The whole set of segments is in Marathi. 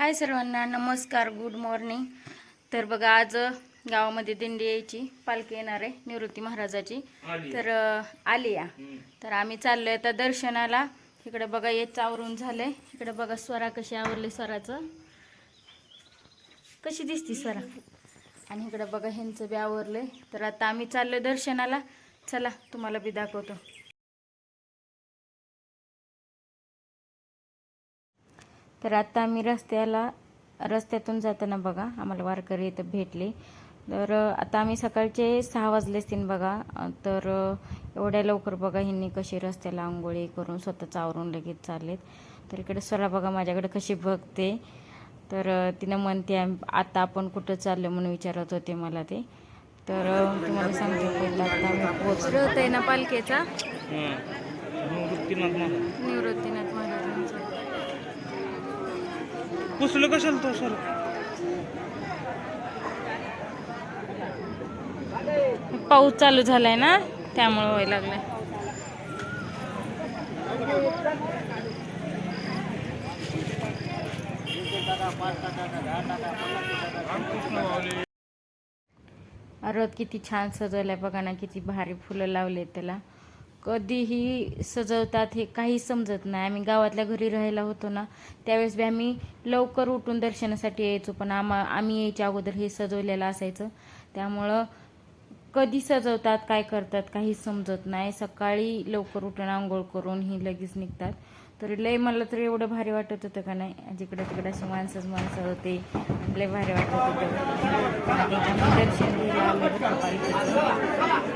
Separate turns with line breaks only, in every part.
हाय सर्वांना नमस्कार गुड मॉर्निंग तर बघा आज गावामध्ये दिंडी यायची. पालखी येणार आहे निवृत्ती महाराजाची. तर आली या. तर आम्ही चाललोय आता दर्शनाला. इकडे बघा येच आवरून झालंय. इकडे बघा स्वरा कशी आवरली स्वराचं. कशी दिसती स्वरा? आणि इकडे बघा ह्यांचं बी आवरलंय. तर आता आम्ही चाललोय दर्शनाला. चला तुम्हाला बी दाखवतो. तर आता आम्ही रस्त्याला रस्त्यातून जाताना बघा आम्हाला वारकरी इथं भेटले. तर आता आम्ही सकाळचे सहा वाजले असतील बघा. तर एवढ्या लवकर बघा ह्यांनी कशी रस्त्याला आंघोळी करून स्वतःच आवरून लगेच चाललेत. तर इकडे स्वरा बघा माझ्याकडे कशी बघते. तर तिनं म्हणते आम- आता आपण कुठं चाललो म्हणून विचारत होते मला ते. तर तुम्हाला सांगते पहिलं आता पोचलो होते ना पालखीचा निवृत्तीनाथ महाराजांचा.
पुसलं कशाला तो सर?
पाऊस चालू झालाय ना त्यामुळे व्हायला लागलाय. रथ किती छान सजवलाय बघा ना किती भारी फुलं लावले त्याला. कधीही सजवतात हे काही समजत नाही. आम्ही गावातल्या घरी राहायला होतो ना त्यावेळेस बी आम्ही लवकर उठून दर्शनासाठी यायचो. पण आम्हा आम्ही यायच्या अगोदर हे सजवलेलं असायचं. त्यामुळं कधी सजवतात काय करतात काही समजत नाही. सकाळी लवकर उठून आंघोळ करून ही लगेच निघतात. तर लय मला तर एवढं भारी वाटत होतं का नाही जिकडे तिकडे अशी माणसंच माणसं होते. लय भारी वाटत होतं. आम्ही दर्शन घ्यायला आलो होतो पालखीचं.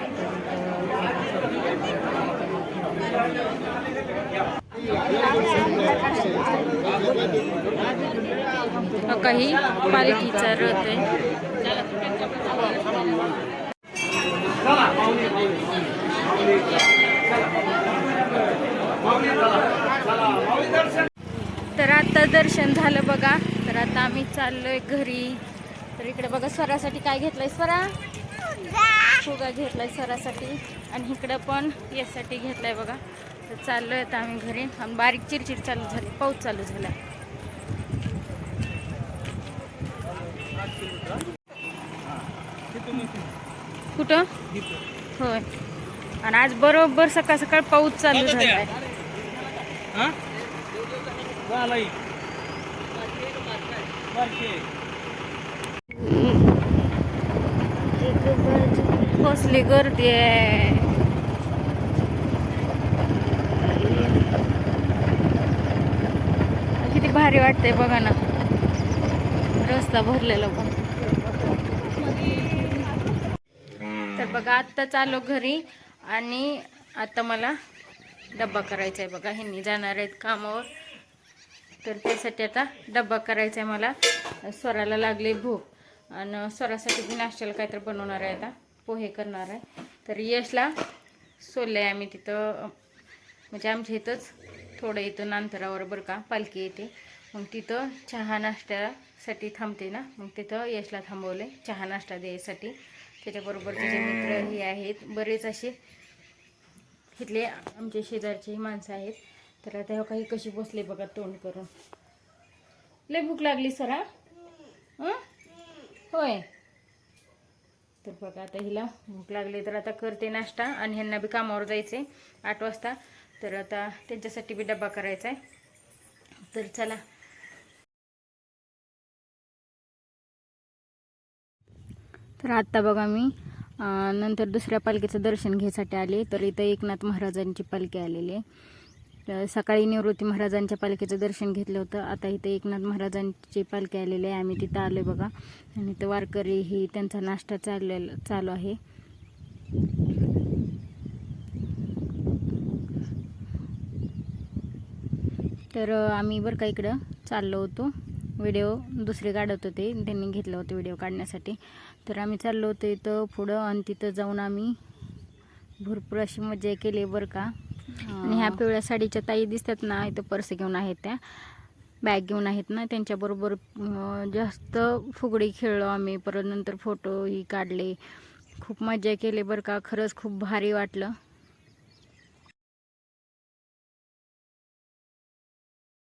तर काही पालखीचा रथ आहे तर आता दर्शन झालं बघा. तर आता आम्ही चाललोय घरी. तर इकडे बघा स्वरासाठी काय घेतलंय स्वरा? फुगा घेतलाय स्वरासाठी. आणि इकडं पण यासाठी घेतलाय बघा. तर चाललोय आता आम्ही घरी. आणि बारीक चिरचिर चालू झाली. पाऊस चालू झाला कुठं? होय. आणि आज बरोबर सकाळ सकाळ पाऊस चालू
हा? बारके
कसली गर्दी आहे. किती भारी वाटतंय बघा ना. रस्ता भरलेला पण. तर बघा आत्ताच आलो घरी आणि आता मला डब्बा करायचा आहे बघा. ह्यांनी जाणार आहेत कामावर. तर त्यासाठी आता डब्बा करायचा आहे मला. स्वराला लागले भूक. आणि स्वरासाठी मी नाश्त्याला काहीतरी बनवणार आहे आता. पोहे करणार आहे. तर यशला सोडले आहे आम्ही तिथं. म्हणजे आमच्या इथंच थोडं इथून अंतरावर बरं का पालखी येते. मग तिथं चहा नाश्त्यासाठी थांबते ना. मग तिथं यशला थांबवले चहा नाश्ता द्यायसाठी. त्याच्याबरोबर त्याचे मित्र हे आहेत. बरेच असे इथले आमचे शेजारचे माणसं आहेत. तर आता काही कशी बसले बघा तोंड करून. लय भूक लागली सरा. हं? होय. तर बघा आता हिला भूक लागली तर आता करते नाश्ता आणि ह्यांना बी कामावर जायचे आठ वाजता. तर आता त्यांच्यासाठी बी डबा करायचा आहे तर चला. तर आत्ता बघा मी नंतर दुसऱ्या पालखीचं दर्शन घ्यायसाठी आले. तर इथं एकनाथ महाराजांची पालखी आलेली आहे. सकाळी निवृत्ती महाराजांच्या पालखीचं दर्शन घेतलं होतं. आता इथं एकनाथ महाराजांची पालखी आलेली आहे. आम्ही तिथं आलो बघा. आणि इथं वारकरी ही त्यांचा नाश्ता चाललेला चालू आहे. तर आम्ही बरं का इकडं चाललो होतो. व्हिडिओ दुसरे काढत होते. त्यांनी घेतलं होतं व्हिडिओ काढण्यासाठी. तर आम्ही चाललो होतो इथं पुढं आणि तिथं जाऊन आम्ही भरपूर अशी मजा केली बरं का. आणि ह्या पिवळ्या साडीच्या ताई दिसतात ना इथं पर्स घेऊन आहेत त्या. बॅग घेऊन आहेत ना त्यांच्याबरोबर जास्त फुगडी खेळलो आम्ही. परत नंतर फोटोही काढले. खूप मजा केली बरं का. खरंच खूप भारी वाटलं.